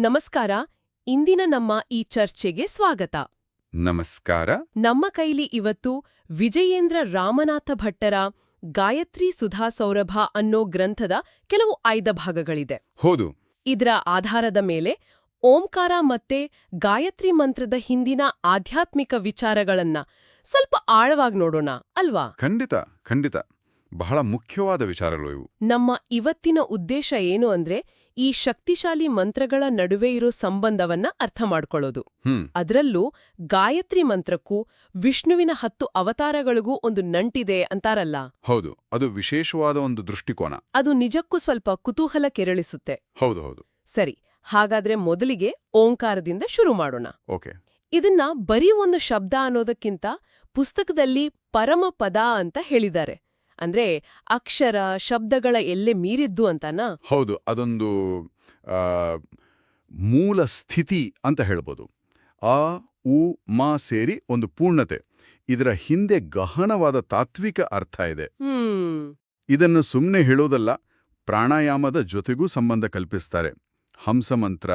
ನಮಸ್ಕಾರ ಇಂದಿನ ನಮ್ಮ ಈ ಚರ್ಚೆಗೆ ಸ್ವಾಗತ. ನಮಸ್ಕಾರ. ನಮ್ಮ ಕೈಲಿ ಇವತ್ತು ವಿಜಯೇಂದ್ರ ರಾಮನಾಥ ಭಟ್ಟರ ಗಾಯತ್ರಿ ಸುಧಾ ಸೌರಭ ಅನ್ನೋ ಗ್ರಂಥದ ಕೆಲವು ಆಯ್ದ ಭಾಗಗಳಿದೆ. ಹೌದು. ಇದರ ಆಧಾರದ ಮೇಲೆ ಓಂಕಾರ ಮತ್ತೆ ಗಾಯತ್ರಿ ಮಂತ್ರದ ಹಿಂದಿನ ಆಧ್ಯಾತ್ಮಿಕ ವಿಚಾರಗಳನ್ನ ಸ್ವಲ್ಪ ಆಳವಾಗಿ ನೋಡೋಣ ಅಲ್ವಾ? ಖಂಡಿತ ಖಂಡಿತ. ಬಹಳ ಮುಖ್ಯವಾದ ವಿಚಾರಗಳು ಇವು. ನಮ್ಮ ಇವತ್ತಿನ ಉದ್ದೇಶ ಏನು ಅಂದ್ರೆ ಈ ಶಕ್ತಿಶಾಲಿ ಮಂತ್ರಗಳ ನಡುವೆ ಇರೋ ಸಂಬಂಧವನ್ನ ಅರ್ಥ ಮಾಡ್ಕೊಳ್ಳೋದು. ಅದರಲ್ಲೂ ಗಾಯತ್ರಿ ಮಂತ್ರಕ್ಕೂ ವಿಷ್ಣುವಿನ ಹತ್ತು ಅವತಾರಗಳಿಗೂ ಒಂದು ನಂಟಿದೆ ಅಂತಾರಲ್ಲ? ಹೌದು ಅದು ವಿಶೇಷವಾದ ಒಂದು ದೃಷ್ಟಿಕೋನ. ಅದು ನಿಜಕ್ಕೂ ಸ್ವಲ್ಪ ಕುತೂಹಲ ಕೆರಳಿಸುತ್ತೆ. ಹೌದು ಹೌದು. ಸರಿ ಹಾಗಾದ್ರೆ ಮೊದಲಿಗೆ ಓಂಕಾರದಿಂದ ಶುರು ಮಾಡೋಣ. ಓಕೆ. ಇದನ್ನ ಬರೀ ಒಂದು ಶಬ್ದ ಅನ್ನೋದಕ್ಕಿಂತ ಪುಸ್ತಕದಲ್ಲಿ ಪರಮ ಪದ ಅಂತ ಹೇಳಿದ್ದಾರೆ. ಅಂದ್ರೆ ಅಕ್ಷರ ಶಬ್ದಗಳ ಎಲ್ಲೆ ಮೀರಿದ್ದು ಅಂತನಾ? ಹೌದು ಅದೊಂದು ಮೂಲ ಸ್ಥಿತಿ ಅಂತ ಹೇಳ್ಬೋದು. ಆ ಉ ಮಾ ಸೇರಿ ಒಂದು ಪೂರ್ಣತೆ. ಇದರ ಹಿಂದೆ ಗಹನವಾದ ತಾತ್ವಿಕ ಅರ್ಥ ಇದೆ. ಇದನ್ನು ಸುಮ್ಮನೆ ಹೇಳೋದಲ್ಲ ಪ್ರಾಣಾಯಾಮದ ಜೊತೆಗೂ ಸಂಬಂಧ ಕಲ್ಪಿಸ್ತಾರೆ. ಹಂಸಮಂತ್ರ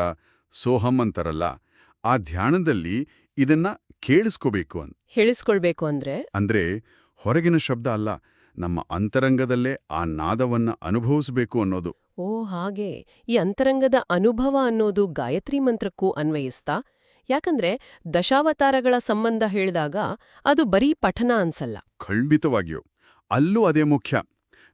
ಸೋಹಂ ಅಂತಾರಲ್ಲ ಆ ಧ್ಯಾನದಲ್ಲಿ ಇದನ್ನ ಕೇಳಿಸ್ಕೋಬೇಕು ಅಂತ. ಹೇಳಿಸ್ಕೊಳ್ಬೇಕು ಅಂದ್ರೆ? ಅಂದ್ರೆ ಹೊರಗಿನ ಶಬ್ದ ಅಲ್ಲ ನಮ್ಮ ಅಂತರಂಗದಲ್ಲೇ ಆ ನಾದವನ್ನ ಅನುಭವಿಸಬೇಕು ಅನ್ನೋದು. ಓ ಹಾಗೆ. ಈ ಅಂತರಂಗದ ಅನುಭವ ಅನ್ನೋದು ಗಾಯತ್ರಿ ಮಂತ್ರಕ್ಕೂ ಅನ್ವಯಿಸ್ತಾ? ಯಾಕಂದ್ರೆ ದಶಾವತಾರಗಳ ಸಂಬಂಧ ಹೇಳಿದಾಗ ಅದು ಬರೀ ಪಠನ ಅನ್ಸಲ್ಲ. ಖಂಡಿತವಾಗಿಯೂ. ಅಲ್ಲೂ ಅದೇ ಮುಖ್ಯ.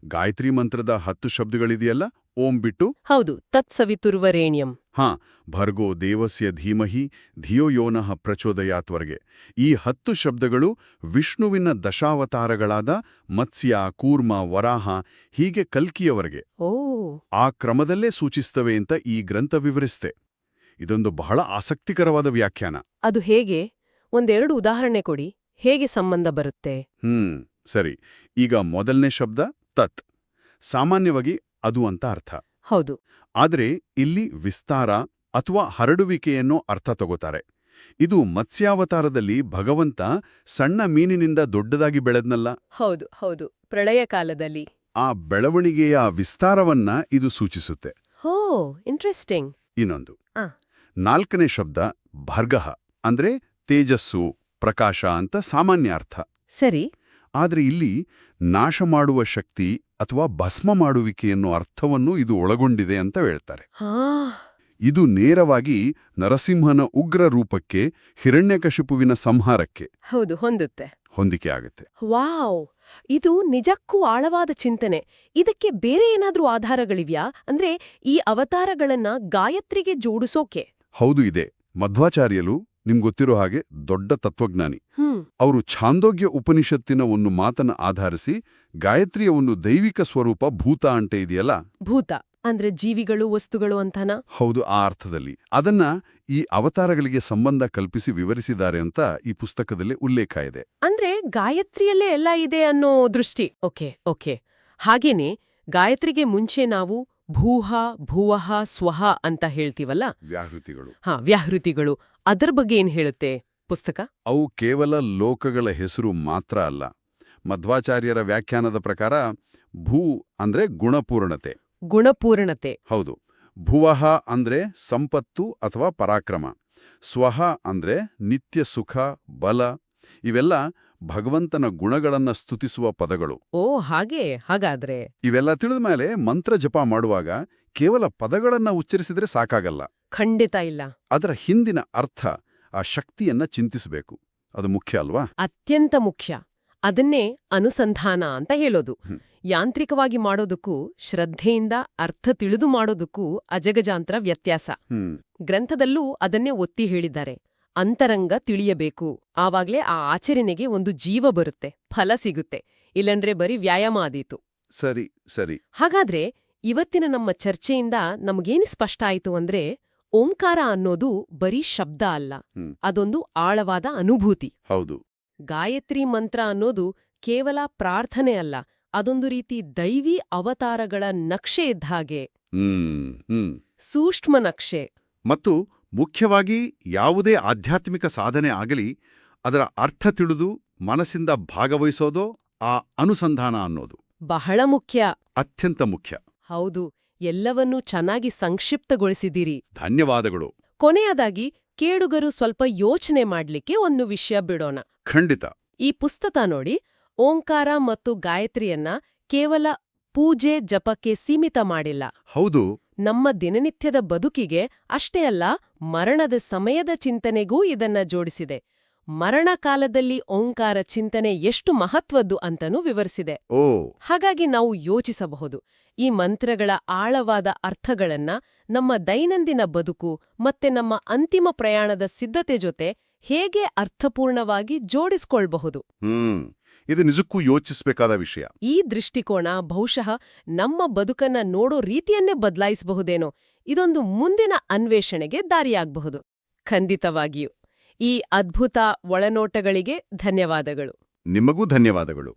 ಗಾಯತ್ರಿ ಮಂತ್ರದ ಹತ್ತು ಶಬ್ದಗಳಿದೆಯಲ್ಲ? ಓಂ ಬಿಟ್ಟು ಹೌದು ತತ್ಸವಿತುರ್ವರೇಣ್ಯಂ. ಹಾ ಭರ್ಗೋ ದೇವಸ್ಯ ಧೀಮಹಿ ಧಿಯೋ ಯೋನಃ ಪ್ರಚೋದಯಾತ್ವರ್ಗೆ. ಈ ಹತ್ತು ಶಬ್ದಗಳು ವಿಷ್ಣುವಿನ ದಶಾವತಾರಗಳಾದ ಮತ್ಸ್ಯ ಕೂರ್ಮ ವರಾಹ ಹೀಗೆ ಕಲ್ಕಿಯವರೆಗೆ. ಓ. ಆ ಕ್ರಮದಲ್ಲೇ ಸೂಚಿಸ್ತವೆ ಅಂತ ಈ ಗ್ರಂಥ ವಿವರಿಸ್ತೆ. ಇದೊಂದು ಬಹಳ ಆಸಕ್ತಿಕರವಾದ ವ್ಯಾಖ್ಯಾನ. ಅದು ಹೇಗೆ? ಒಂದೆರಡು ಉದಾಹರಣೆ ಕೊಡಿ. ಹೇಗೆ ಸಂಬಂಧ ಬರುತ್ತೆ? ಹ್ಮ್ ಸರಿ. ಈಗ ಮೊದಲನೇ ಶಬ್ದ ತತ್. ಸಾಮಾನ್ಯವಾಗಿ ಅದು ಅಂತ ಅರ್ಥ. ಹೌದು. ಆದರೆ ಇಲ್ಲಿ ವಿಸ್ತಾರ ಅಥವಾ ಹರಡುವಿಕೆಯನ್ನು ಅರ್ಥ ತಗೋತಾರೆ. ಇದು ಮತ್ಸ್ಯಾವತಾರದಲ್ಲಿ ಭಗವಂತ ಸಣ್ಣ ಮೀನಿನಿಂದ ದೊಡ್ಡದಾಗಿ ಬೆಳೆದ್ನಲ್ಲ? ಹೌದು ಹೌದು. ಪ್ರಳಯ ಕಾಲದಲ್ಲಿ. ಆ ಬೆಳವಣಿಗೆಯ ವಿಸ್ತಾರವನ್ನ ಇದು ಸೂಚಿಸುತ್ತೆ. ಹೋ ಇಂಟ್ರೆಸ್ಟಿಂಗ್. ಇನ್ನೊಂದು. ನಾಲ್ಕನೇ ಶಬ್ದ ಭರ್ಗಃ ಅಂದ್ರೆ ತೇಜಸ್ಸು ಪ್ರಕಾಶ ಅಂತ ಸಾಮಾನ್ಯ ಅರ್ಥ. ಸರಿ. ಆದ್ರೆ ಇಲ್ಲಿ ನಾಶ ಮಾಡುವ ಶಕ್ತಿ ಅಥವಾ ಭಸ್ಮ ಮಾಡುವಿಕೆ ಅನ್ನೋ ಅರ್ಥವನ್ನು ಇದು ಒಳಗೊಂಡಿದೆ ಅಂತ ಹೇಳ್ತಾರೆ. ಇದು ನೇರವಾಗಿ ನರಸಿಂಹನ ಉಗ್ರ ರೂಪಕ್ಕೆ ಹಿರಣ್ಯಕಶಿಪುವಿನ ಸಂಹಾರಕ್ಕೆ ಹೌದು ಹೊಂದುತ್ತೆ. ಹೊಂದಿಕೆ ಆಗುತ್ತೆ. ವಾವ್! ಇದು ನಿಜಕ್ಕೂ ಆಳವಾದ ಚಿಂತನೆ. ಇದಕ್ಕೆ ಬೇರೆ ಏನಾದ್ರೂ ಆಧಾರಗಳಿವ್ಯಾ? ಅಂದ್ರೆ ಈ ಅವತಾರಗಳನ್ನ ಗಾಯತ್ರಿಗೆ ಜೋಡಿಸೋಕೆ? ಹೌದು ಇದೆ. ಮಧ್ವಾಚಾರ್ಯಲು ನಿಮ್ಗೊತ್ತಿರೋ ಹಾಗೆ ದೊಡ್ಡ ತತ್ವಜ್ಞಾನಿ. ಅವರು ಛಾಂದೋಗ್ಯ ಉಪನಿಷತ್ತಿನ ಒಂದು ಮಾತನ್ನ ಆಧರಿಸಿ ಗಾಯತ್ರಿಯ ಒಂದು ದೈವಿಕ ಸ್ವರೂಪ ಭೂತ ಅಂಟೆ ಇದೆಯಲ್ಲ? ಭೂತ. ಅಂದ್ರೆ ಜೀವಿಗಳು ವಸ್ತುಗಳು ಅಂತನಾ? ಹೌದು ಆ ಅರ್ಥದಲ್ಲಿ. ಅದನ್ನ ಈ ಅವತಾರಗಳಿಗೆ ಸಂಬಂಧ ಕಲ್ಪಿಸಿ ವಿವರಿಸಿದ್ದಾರೆ ಅಂತ ಈ ಪುಸ್ತಕದಲ್ಲಿ ಉಲ್ಲೇಖ ಇದೆ. ಅಂದ್ರೆ ಗಾಯತ್ರಿಯಲ್ಲೇ ಎಲ್ಲ ಇದೆ ಅನ್ನೋ ದೃಷ್ಟಿ. Okay okay. ಹಾಗೇನೆ ಗಾಯತ್ರಿಗೆ ಮುಂಚೆ ನಾವು ಭೂಹ ಭುವಃ ಸ್ವಹ ಅಂತ ಹೇಳ್ತೀವಲ್ಲ? ವ್ಯಾಹೃತಿಗಳು. ಹಾ ವ್ಯಾಹೃತಿಗಳು. ಅದರ ಬಗ್ಗೆ ಏನ್ ಹೇಳುತ್ತೆ ಪುಸ್ತಕ? ಅವು ಕೇವಲ ಲೋಕಗಳ ಹೆಸರು ಮಾತ್ರ ಅಲ್ಲ. ಮಧ್ವಾಚಾರ್ಯರ ವ್ಯಾಖ್ಯಾನದ ಪ್ರಕಾರ ಭೂ ಅಂದ್ರೆ ಗುಣಪೂರ್ಣತೆ. ಗುಣಪೂರ್ಣತೆ. ಹೌದು. ಭುವಹ ಅಂದ್ರೆ ಸಂಪತ್ತು ಅಥವಾ ಪರಾಕ್ರಮ. ಸ್ವಹ ಅಂದ್ರೆ ನಿತ್ಯ ಸುಖ ಬಲ. ಇವೆಲ್ಲ ಭಗವಂತನ ಗುಣಗಳನ್ನ ಸ್ತುತಿಸುವ ಪದಗಳು. ಓ ಹಾಗೆ ಹಾಗಾದ್ರೆ. ಇವೆಲ್ಲ ತಿಳಿದ ಮೇಲೆ ಮಂತ್ರ ಜಪ ಮಾಡುವಾಗ ಕೇವಲ ಪದಗಳನ್ನ ಉಚ್ಚರಿಸಿದ್ರೆ ಸಾಕಾಗಲ್ಲ. ಖಂಡಿತ ಇಲ್ಲ. ಅದರ ಹಿಂದಿನ ಅರ್ಥ ಆ ಶಕ್ತಿಯನ್ನ ಚಿಂತಿಸಬೇಕು. ಅದು ಮುಖ್ಯ ಅಲ್ವಾ? ಅತ್ಯಂತ ಮುಖ್ಯ. ಅದನ್ನೇ ಅನುಸಂಧಾನ ಅಂತ ಹೇಳೋದು. ಯಾಂತ್ರಿಕವಾಗಿ ಮಾಡೋದಕ್ಕೂ ಶ್ರದ್ಧೆಯಿಂದ ಅರ್ಥ ತಿಳಿದು ಮಾಡೋದಕ್ಕೂ ಅಜಗಜಾಂತರ ವ್ಯತ್ಯಾಸ. ಗ್ರಂಥದಲ್ಲೂ ಅದನ್ನೇ ಒತ್ತಿ ಹೇಳಿದ್ದಾರೆ. ಅಂತರಂಗ ತಿಳಿಯಬೇಕು. ಆವಾಗ್ಲೇ ಆ ಆಚರಣೆಗೆ ಒಂದು ಜೀವ ಬರುತ್ತೆ. ಫಲ ಸಿಗುತ್ತೆ. ಇಲ್ಲಂದ್ರೆ ಬರೀ ವ್ಯಾಯಾಮ ಆದೀತು. ಸರಿ ಸರಿ. ಹಾಗಾದ್ರೆ ಇವತ್ತಿನ ನಮ್ಮ ಚರ್ಚೆಯಿಂದ ನಮಗೇನು ಸ್ಪಷ್ಟ ಆಯಿತು ಅಂದ್ರೆ ಓಂಕಾರ ಅನ್ನೋದು ಬರೀ ಶಬ್ದ ಅಲ್ಲ. ಅದೊಂದು ಆಳವಾದ ಅನುಭೂತಿ. ಹೌದು. ಗಾಯತ್ರಿ ಮಂತ್ರ ಅನ್ನೋದು ಕೇವಲ ಪ್ರಾರ್ಥನೆ ಅಲ್ಲ ಅದೊಂದು ರೀತಿ ದೈವಿ ಅವತಾರಗಳ ನಕ್ಷೆ ಇದ್ದ ಹಾಗೆ. ಸೂಕ್ಷ್ಮ ನಕ್ಷೆ. ಮತ್ತು ಮುಖ್ಯವಾಗಿ ಯಾವುದೇ ಆಧ್ಯಾತ್ಮಿಕ ಸಾಧನೆ ಆಗಲಿ ಅದರ ಅರ್ಥ ತಿಳಿದು ಮನಸ್ಸಿಂದ ಭಾಗವಹಿಸೋದೋ ಆ ಅನುಸಂಧಾನ ಅನ್ನೋದು. ಬಹಳ ಮುಖ್ಯ. ಅತ್ಯಂತ ಮುಖ್ಯ. ಹೌದು ಎಲ್ಲವನ್ನೂ ಚೆನ್ನಾಗಿ ಸಂಕ್ಷಿಪ್ತಗೊಳಿಸಿದ್ದೀರಿ. ಧನ್ಯವಾದಗಳು. ಕೊನೆಯದಾಗಿ ಕೇಳುಗರು ಸ್ವಲ್ಪ ಯೋಚನೆ ಮಾಡ್ಲಿಕ್ಕೆ ಒಂದು ವಿಷಯ ಬಿಡೋಣ. ಖಂಡಿತ. ಈ ಪುಸ್ತಕ ನೋಡಿ ಓಂಕಾರ ಮತ್ತು ಗಾಯತ್ರಿಯನ್ನ ಕೇವಲ ಪೂಜೆ ಜಪಕ್ಕೆ ಸೀಮಿತ ಮಾಡಿಲ್ಲ. ಹೌದು. ನಮ್ಮ ದಿನನಿತ್ಯದ ಬದುಕಿಗೆ ಅಷ್ಟೇ ಅಲ್ಲ ಮರಣದ ಸಮಯದ ಚಿಂತನೆಗೂ ಇದನ್ನ ಜೋಡಿಸಿದೆ. ಮರಣ ಕಾಲದಲ್ಲಿ ಓಂಕಾರ ಚಿಂತನೆ ಎಷ್ಟು ಮಹತ್ವದ್ದು ಅಂತನೂ ವಿವರಿಸಿದೆ. ಓ. ಹಾಗಾಗಿ ನಾವು ಯೋಚಿಸಬಹುದು. ಈ ಮಂತ್ರಗಳ ಆಳವಾದ ಅರ್ಥಗಳನ್ನ ನಮ್ಮ ದೈನಂದಿನ ಬದುಕು ಮತ್ತೆ ನಮ್ಮ ಅಂತಿಮ ಪ್ರಯಾಣದ ಸಿದ್ಧತೆ ಜೊತೆ ಹೇಗೆ ಅರ್ಥಪೂರ್ಣವಾಗಿ ಜೋಡಿಸ್ಕೊಳ್ಬಹುದು. ಇದು ನಿಜಕ್ಕೂ ಯೋಚಿಸಬೇಕಾದ ವಿಷಯ. ಈ ದೃಷ್ಟಿಕೋನ ಬಹುಶಃ ನಮ್ಮ ಬದುಕನ್ನ ನೋಡೋ ರೀತಿಯನ್ನೇ ಬದಲಾಯಿಸಬಹುದೇನೋ. ಇದೊಂದು ಮುಂದಿನ ಅನ್ವೇಷಣೆಗೆ ದಾರಿಯಾಗಬಹುದು. ಖಂಡಿತವಾಗಿಯೂ. ಈ ಅದ್ಭುತ ಒಳನೋಟಗಳಿಗೆ ಧನ್ಯವಾದಗಳು. ನಿಮಗೂ ಧನ್ಯವಾದಗಳು.